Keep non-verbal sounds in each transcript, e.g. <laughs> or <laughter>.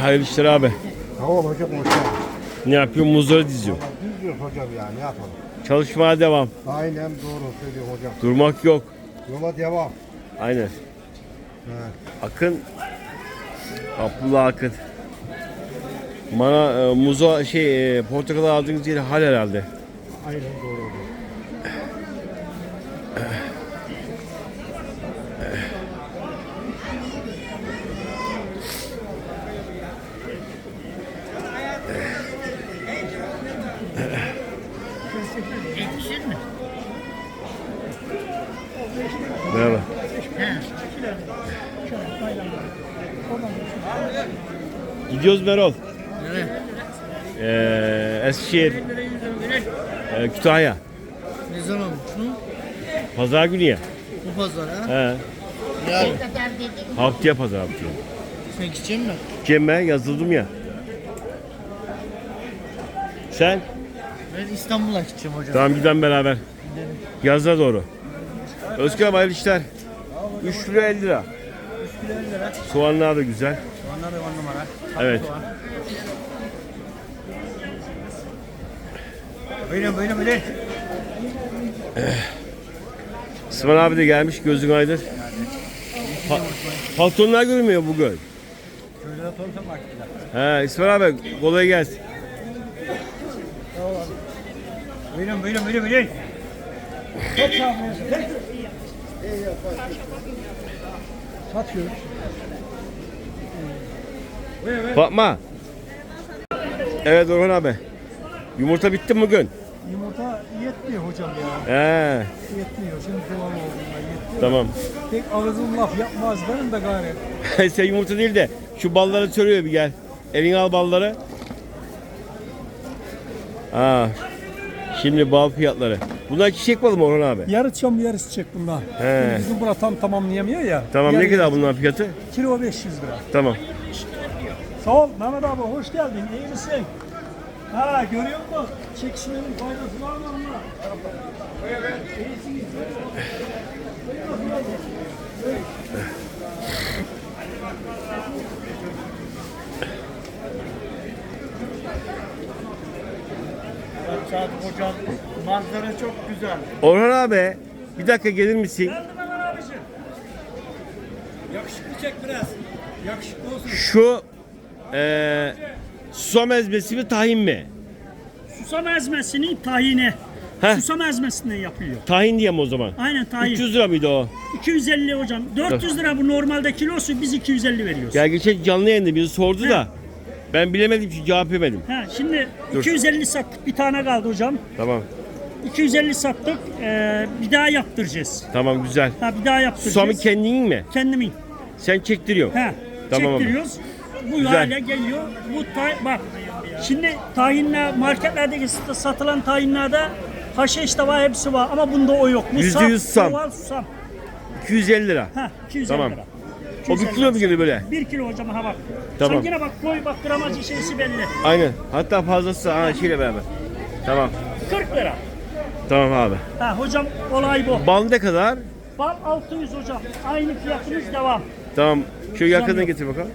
Hayırlı işler abi. Tamam hocam hoş geldin. Ne yapıyorsun? Muzları diziyorum. Düz diyor hocam ya ne yapalım. Çalışmaya devam. Aynen doğru söylüyor hocam. Durmak yok. Yola devam. Aynen. He. Akın. Abdullah Akın. Bana e, muza şey e, portakal aldığınız yeri hal herhalde. Aynen doğru hocam. Merhaba. Gidiyoruz Merol. Ee, Eskişehir, e, Kütahya. Ne zaman bu? Pazar günü ya. Bu pazar ha? He. Yarın. Haftaya pazar haftaya. Sen gideceksin mi? Cem'e yazıldım ya. Sen? Ben İstanbul'a gideceğim hocam. Tamam giden beraber. Yaza doğru. Özgür abi hayırlı işler. 3 kilo 50 lira. 3 kilo 50 lira. Soğanlar da güzel. Onlar da 10 numara. Evet. Buyurun buyurun buyurun. İsmail abi de gelmiş gözün aydın. Pa patronlar görmüyor bugün. Şöyle de baktılar. He İsmail abi kolay gelsin. Buyurun buyurun buyurun buyurun. Satıyoruz. Fatma. Evet Orhan abi. Yumurta bitti mi bugün? Yumurta yetmiyor hocam ya. He Yetmiyor. Şimdi devam olduğunda yetmiyor. tamam. Tek ağzım laf yapmaz benim de gayret. <laughs> Sen yumurta değil de şu balları söylüyor bir gel. Eline al balları. Ha. Şimdi bal fiyatları. Bunlar çiçek balı mı Orhan abi? Yarı çam yarı çiçek bunlar. He. Şimdi Bizim bura tam tamamlayamıyor ya. Tamam Yarı ne kadar bunlar fiyatı? Kilo 500 lira. Tamam. Sağ ol Mehmet abi hoş geldin. İyi misin? Ha görüyor musun? Çekişmenin faydası var mı onlar? Sadık hocam manzara çok güzel. Orhan abi bir dakika gelir misin? Yakışıklı çek biraz. Yakışıklı olsun. Şu eee susam ezmesi mi tahin mi? Susam ezmesinin tahini. Heh. Susam ezmesinden yapılıyor. Tahin diyeyim o zaman. Aynen tahin. 300 lira mıydı o? 250 hocam. 400 lira bu normalde kilosu biz 250 veriyoruz. Ya geçen canlı yayında biri sordu da ben bilemedim ki cevap vermedim. Ha, şimdi Dur. 250 sattık bir tane kaldı hocam. Tamam. 250 sattık ee, bir daha yaptıracağız. Tamam güzel. Ha bir daha yaptıracağız. Susamı kendin mi? Kendimin. Sen çektiriyorsun. Ha, Tamam abi. çektiriyoruz. Bu Güzel. hale geliyor. Bu tay bak. Şimdi tahinler marketlerdeki sat- satılan tahinlerde haşeş de var hepsi var ama bunda o yok. Bu Yüzde yüz susam. doğal susam. 250 lira. Ha 250 Tamam. lira. O bir 250 kilo mu geliyor böyle? Bir kilo hocam ha bak. Tamam. Sen yine bak koy bak gramajı şeysi belli. Aynen. Hatta fazlası ha şeyle beraber. Tamam. 40 lira. Tamam abi. Ha hocam olay bu. Bal ne kadar? Bal 600 hocam. Aynı fiyatımız devam. Tamam. Şu yakından getir bakalım.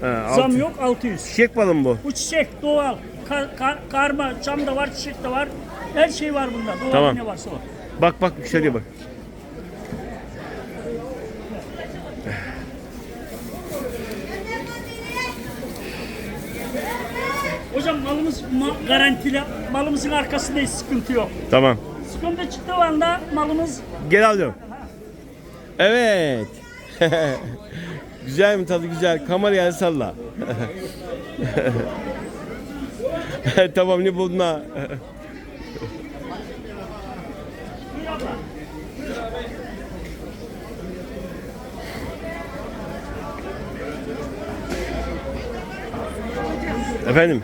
Ha, Zam altı. yok 600. Çiçek balı mı bu? Bu çiçek doğal. Kar, kar- karma, çam da var, çiçek de var. Her şey var bunda. Doğal Tamam. ne varsa var. Bak bak yükseliyor bak. Hocam malımız ma- garantili. Malımızın arkasındayız. Sıkıntı yok. Tamam. Sıkıntı çıktığı anda malımız Gel alıyorum. Evet. <laughs> güzel mi tadı güzel. Kamerayı salla. <laughs> tamam ne buldun ha? Efendim?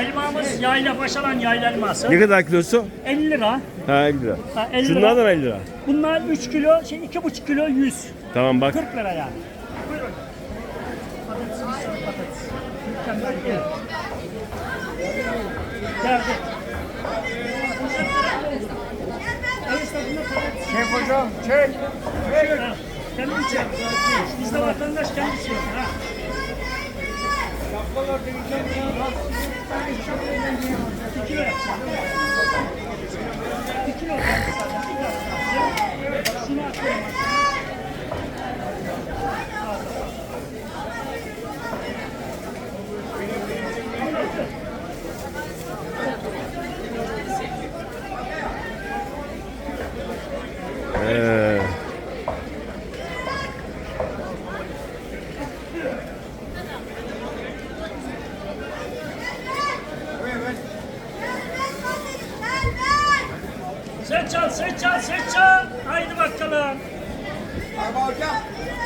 elmamız yayla paşalan yayla elması. Ne kadar kilosu? 50 lira. Ha 50 lira. Ha, 50 Şunlar lira. da 50 lira. Bunlar 3 kilo, şey 2,5 kilo 100. Tamam bak. 40 lira yani. Buyurun. Patatesimiz var patates. Mükemmel gelin. Geldi. Çek hocam, çek. Çek. Çek. Biz de vatandaş kendi. Ha. İki kilo yapacağım. İki kilo yapacağım. Şunu atıyorum. Ee, Sen çal, sen çal, sen çal. Haydi bakalım.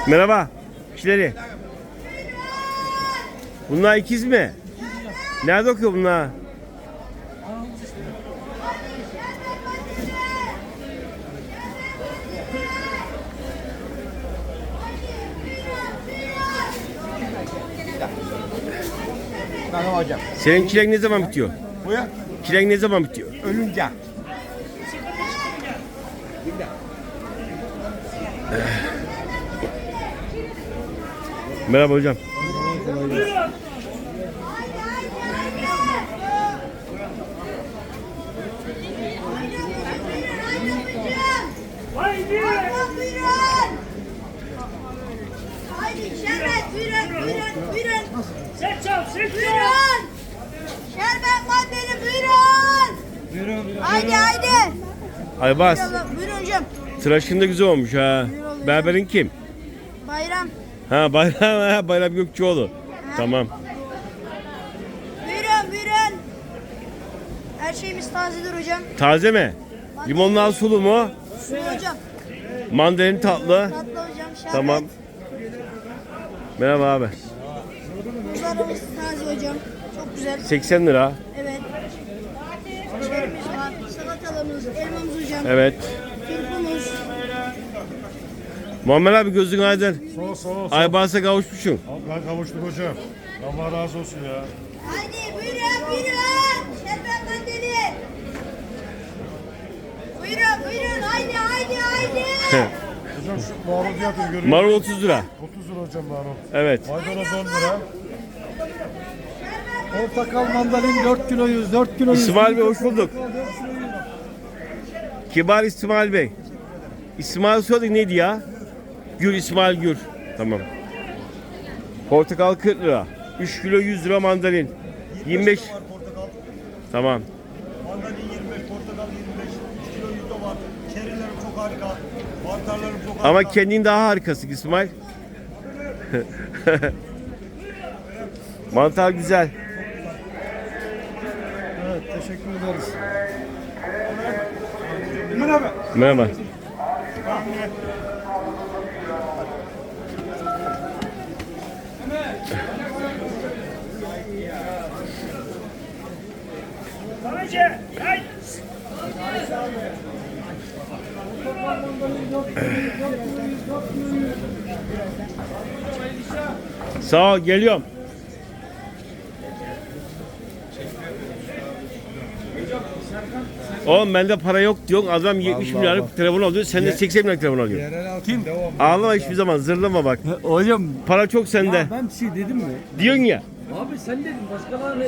Merhaba. Kişileri. Bunlar ikiz mi? Nerede okuyor bunlar? Hocam. Senin çilek ne zaman bitiyor? Buyur. Çilek ne zaman bitiyor? Ölünce. Merhaba hocam. Buyurun. Şerbet buyurun buyurun buyurun. Haydi haydi. Aybas. Buyurun, buyurun hocam. Tıraşın da güzel olmuş ha. Berberin kim? Bayram. Ha Bayram, ha, Bayram Gökçeoğlu. Tamam. Buyurun buyurun. Her şeyimiz tazedir hocam. Taze mi? Limonlu sulu mu? Sulu hocam. Mandalin tatlı. Tatlı hocam şerbet. Tamam. Merhaba abi. Muzlarımız taze hocam. Çok güzel. 80 lira. Evet. Çörümüz var. Salatalığımız, elmamız hocam. Evet. Muammer abi gözün aydın. Sağ ol sağ ol. Aybas'a kavuşmuşsun. Ben kavuştum hocam. Allah razı olsun ya. Haydi buyurun buyurun. Şerbet mandalina. Buyurun buyurun haydi haydi haydi. <laughs> Hocam şu marul fiyatını görüyor? Marul 30 lira. 30 lira hocam marul. Evet. Maydanoz 10 lira. Portakal mandalin 4 kilo 100, 4 kilo 100. İsmail Bey hoş bulduk. Kibar İsmail Bey. İsmail soyadı neydi ya? Gür İsmail Gür. Tamam. Portakal 40 lira. 3 kilo 100 lira mandalin. 25. Tamam. Mandalin 25, portakal 25, 3 kilo yüzde var. Çerilerim çok harika. Mantarlarım çok harika. Ama kendin daha harikasın İsmail. <laughs> Mantar güzel. Evet teşekkür ederiz. Merhaba. Tanrıcı, Sağ ol geliyorum. Oğlum bende para yok diyorsun. Adam 70 milyarlık telefon alıyor. Sen de 80 milyarlık telefon alıyorsun. Kim? Devam. Ağlama hiçbir zaman. Zırlama bak. Hocam Para çok sende. ben bir şey dedim mi? Diyorsun ya. Abi sen dedin başkalarına